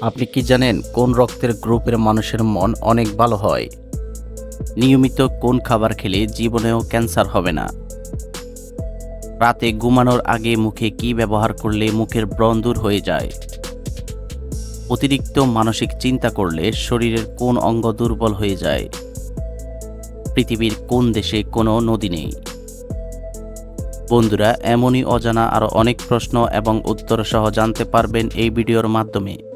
আপনি কি জানেন কোন রক্তের গ্রুপের মানুষের মন অনেক ভালো হয়? নিয়মিত কোন খাবার খেলে জীবনেও ক্যান্সার হবে না? রাতে ঘুমানোর আগে মুখে কি ব্যবহার করলে মুখের ব্রণ দূর হয়ে যায়? অতিরিক্ত মানসিক চিন্তা করলে শরীরের কোন অঙ্গ দুর্বল হয়ে যায়? পৃথিবীর কোন দেশে কোনো নদী নেই? বন্ধুরা, এমনই অজানা আরও অনেক প্রশ্ন এবং উত্তর সহ জানতে পারবেন এই ভিডিওর মাধ্যমে।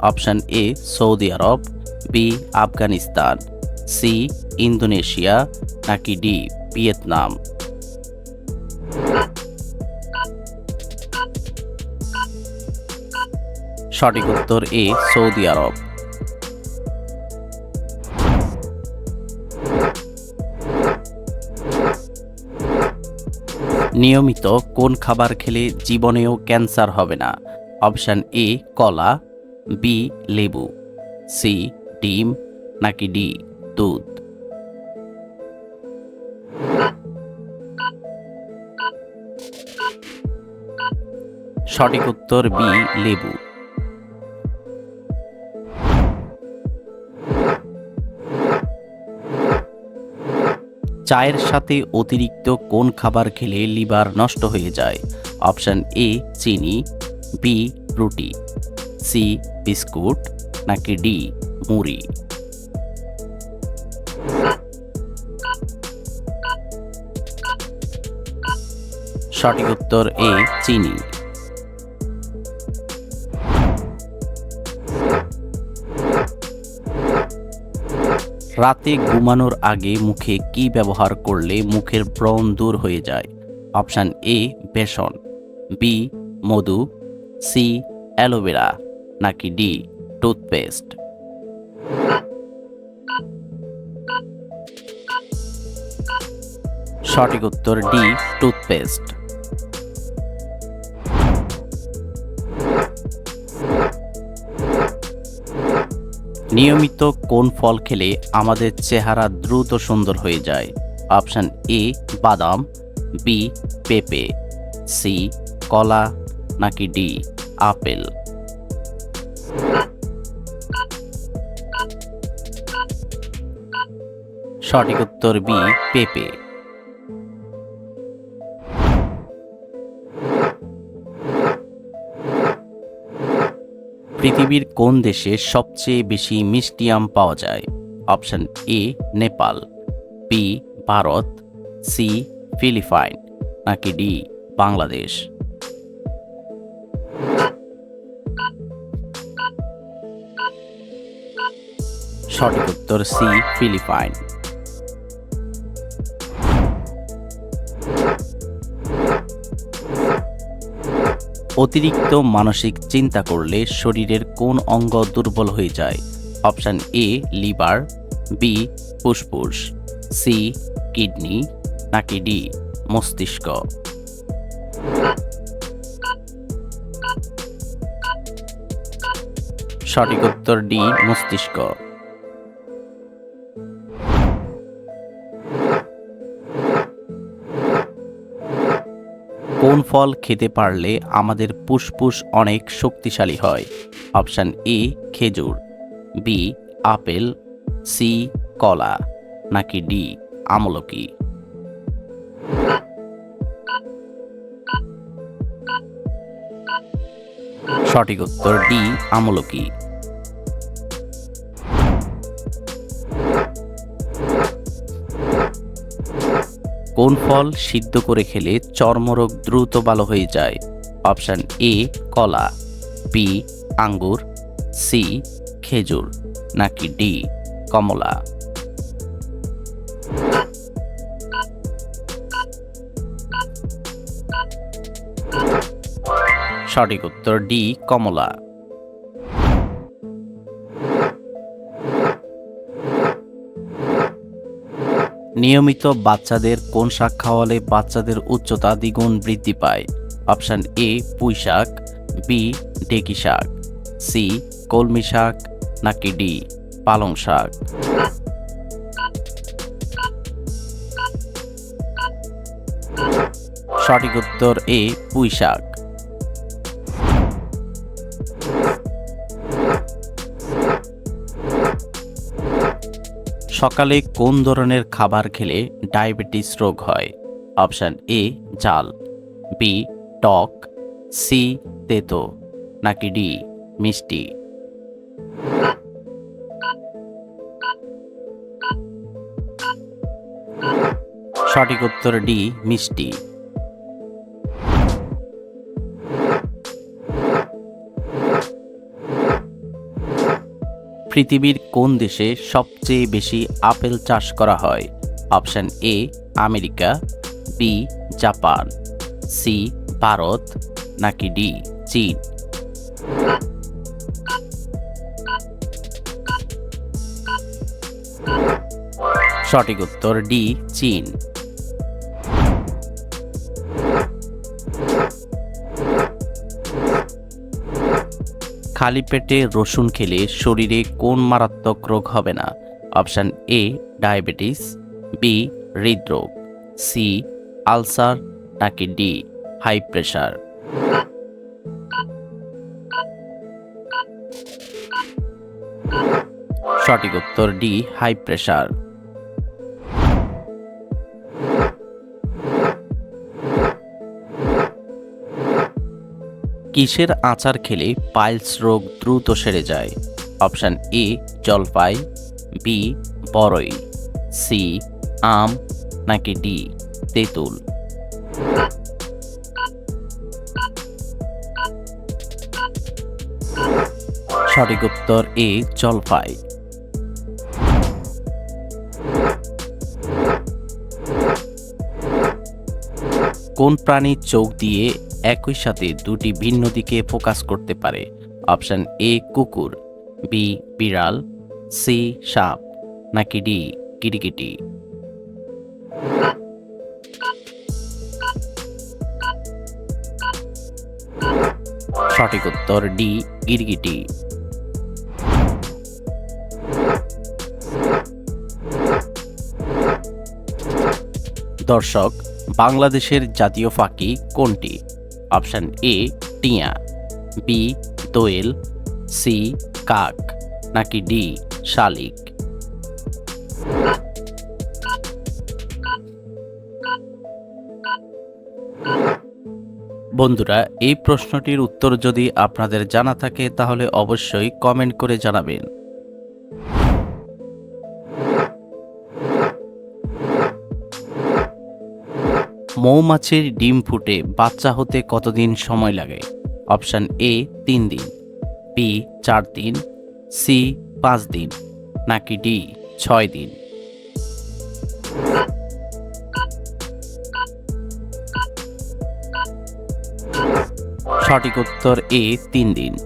Option A Saudi Arab B Afghanistan C Indonesia, নাকি ডি ভিয়েতনাম। সঠিক উত্তর এ সৌদি আরব। নিয়মিত কোন খাবার খেলে জীবনেও ক্যান্সার হবে না? অপশান এ, কলা বি লেবু। সি ডিম, নাকি ডি দুধ? সঠিক উত্তর বি লেবু। চায়ের সাথে অতিরিক্ত কোন খাবার খেলে লিভার নষ্ট হয়ে যায়? অপশান এ চিনি। বি রুটি। সি, বিস্কুট, নাকি ডি, মুড়ি? সঠিক উত্তর এ, চিনি। রাতে ঘুমানোর আগে মুখে কি ব্যবহার করলে মুখের ব্রণ দূর হয়ে যায়? অপশান এ, বেসন। বি, মধু। C, aloe vera. নাকি ডি, টুথপেস্ট? সঠিক উত্তর ডি, টুথপেস্ট। নিয়মিত কোন ফল খেলে আমাদের চেহারা দ্রুত সুন্দর হয়ে যায়? অপশান এ, বাদাম, বি, পেঁপে, সি, কলা, নাকি ডি, আপেল? সঠিক উত্তর বি, পেঁপে। পৃথিবীর কোন দেশে সবচেয়ে বেশি মিষ্টি আম পাওয়া যায়? Option A, Nepal, B, Bharat, C, Philippines, নাকি ডি, বাংলাদেশ। সঠিক উত্তর সি, ফিলিপাইন। অতিরিক্ত মানসিক চিন্তা করলে শরীরের কোন অঙ্গ দুর্বল হয়ে যায়? অপশান এ, লিভার, বি, ফুসফুস, সি, কিডনি, নাকি ডি, মস্তিষ্ক। সঠিক উত্তর ডি, মস্তিষ্ক। ফল খেতে পারলে আমাদের ফুসফুস অনেক শক্তিশালী হয়। অপশান এ, খেজুর। B apple. সি কলা। নাকি ডি আমলকি। সঠিক উত্তর ডি আমলকি। কোন ফল সিদ্ধ করে খেলে চর্মরোগ দ্রুত ভালো হয়ে যায়? অপশান এ, কলা বি আঙ্গুর সি খেজুর, নাকি ডি কমলা? সঠিক উত্তর ডি কমলা। নিয়মিত বাচ্চাদের কোন শাক খাওয়ালে বাচ্চাদের উচ্চতা দ্বিগুণ বৃদ্ধি পায়? অপশান এ, পুঁই শাক, বি ডেকি শাক, সি, কলমি শাক, নাকি ডি, পালং শাক? সঠিক উত্তর এ, পুঁই শাক। সকালে কোন ধরনের খাবার খেলে ডায়াবেটিস রোগ হয়? অপশান এ, জাল। বি, টক। সি, তেতো। নাকি ডি, মিষ্টি। সঠিক উত্তর ডি, মিষ্টি। পৃথিবীর কোন দেশে সবচেয়ে বেশি আপেল চাষ করা হয়? Option A, America, B, Japan, C, Bharat, নাকি ডি, চীন? সঠিক উত্তর ডি, চীন। খালি পেটে রসুন খেলে শরীরে কোন মারাত্মক রোগ হবে না? অপশান এ, ডায়াবেটিস, বি, হৃদরোগ, সি, আলসার, নাকি ডি, হাই প্রেশার। সঠিক উত্তর ডি, হাই প্রেশার। কিসের আচার খেলে পাইলস রোগ দ্রুত সেরে যায়? অপশান এ, জলপাই বি বরই সি আম, নাকি ডি তেঁতুল? সঠিক উত্তর এ, জলপাই। কোন প্রাণীর চোখ দিয়ে একই সাথে দুটি ভিন্ন দিকে ফোকাস করতে পারে। অপশন এ, কুকুর, বি, বিড়াল, সি, সাপ, নাকি ডি, কিটিকিটি। সঠিক উত্তর ডি গিরগিটি দর্শক, বাংলাদেশের জাতীয় পাখি কোনটি? অপশান এ, টিয়া, বি, দোয়েল, সি, কাক, নাকি ডি, শালিক? বন্ধুরা, এই প্রশ্নটির উত্তর যদি আপনাদের জানা থাকে, তাহলে অবশ্যই কমেন্ট করে জানাবেন। মৌমাছির ডিম ফুটে বাচ্চা হতে কতদিন সময় লাগে? অপশান এ, তিন দিন। বি, চার দিন। সি, পাঁচ দিন। নাকি ডি, ছয় দিন। সঠিক উত্তর এ, তিন দিন।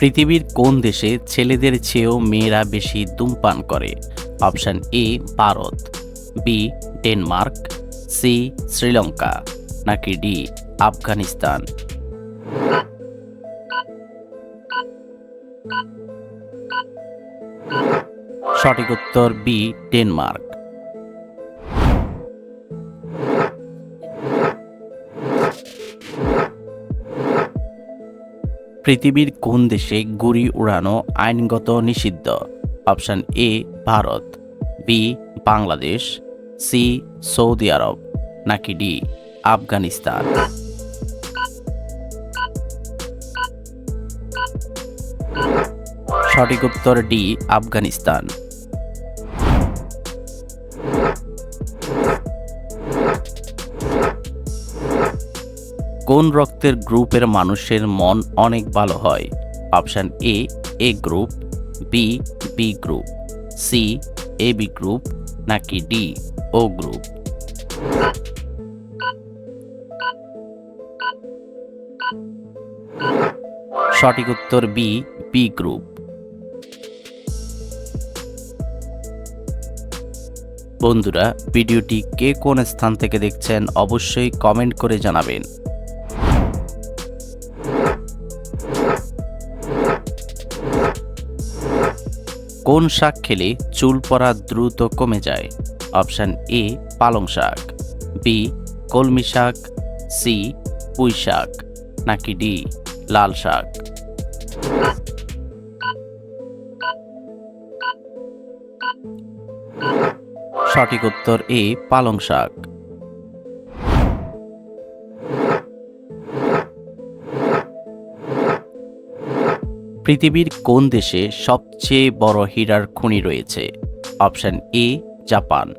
পৃথিবীর কোন দেশে ছেলেদের চেয়েও মেয়েরা বেশি ধূমপান করে? Option A, Bharat B Denmark C Sri Lanka, নাকি ডি আফগানিস্তান? সঠিক উত্তর বি ডেনমার্ক। পৃথিবীর কোন দেশে গুড়ি উড়ানো আইনগত নিষিদ্ধ? Option A, Bharat. B Bangladesh. C Saudi Arab. নাকি ডি, আফগানিস্তান? সঠিক উত্তর ডি, আফগানিস্তান। কোন রক্তের গ্রুপের মানুষের মন অনেক ভালো হয়? Option A A group, B B group, C, A B group, নাকি ডি, ও গ্রুপ? সঠিক উত্তর বি বি গ্রুপ। বন্ধুরা, ভিডিওটি কে কোন স্থান থেকে দেখছেন অবশ্যই কমেন্ট করে জানাবেন। কোন শাক খেলে চুল পড়া দ্রুত কমে যায়? অপশান এ পালং শাক। বি কলমি শাক। সি পুঁই শাক। নাকি ডি লাল শাক। সঠিক উত্তর এ পালং শাক। পৃথিবীর কোন দেশে সবচেয়ে বড় হীরার খনি রয়েছে? Option A, Japan,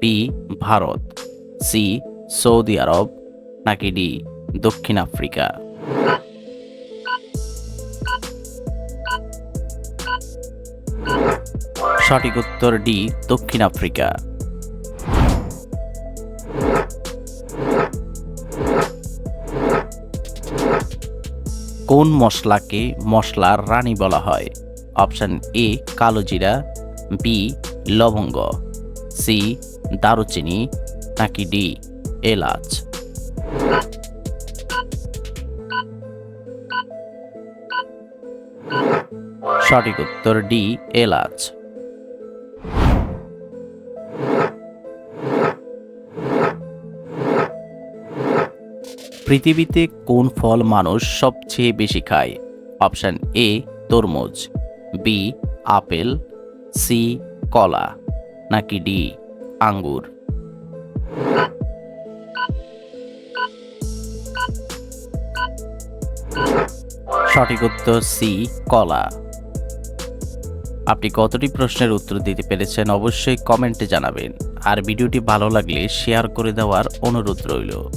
B, Bharat, C, Saudi Arab, নাকি ডি, দক্ষিণ আফ্রিকা? সঠিক উত্তর ডি, দক্ষিণ আফ্রিকা। কোন মশলাকে মশলার রানী বলা হয়? অপশান এ, কালো জিরা, বি, লবঙ্গ, সি, দারুচিনি, নাকি ডি, এলাচ। সঠিক উত্তর ডি, এলাচ। পৃথিবীতে কোন ফল মানুষ সবচেয়ে বেশি খায়? অপশান এ, তরমুজ। B, apple. সি, কলা। নাকি ডি, আঙ্গুর। সঠিক উত্তর সি, কলা। আপনি কতটি প্রশ্নের উত্তর দিতে পেরেছেন অবশ্যই কমেন্টে জানাবেন। আর ভিডিওটি ভালো লাগলে শেয়ার করে দেওয়ার অনুরোধ রইল।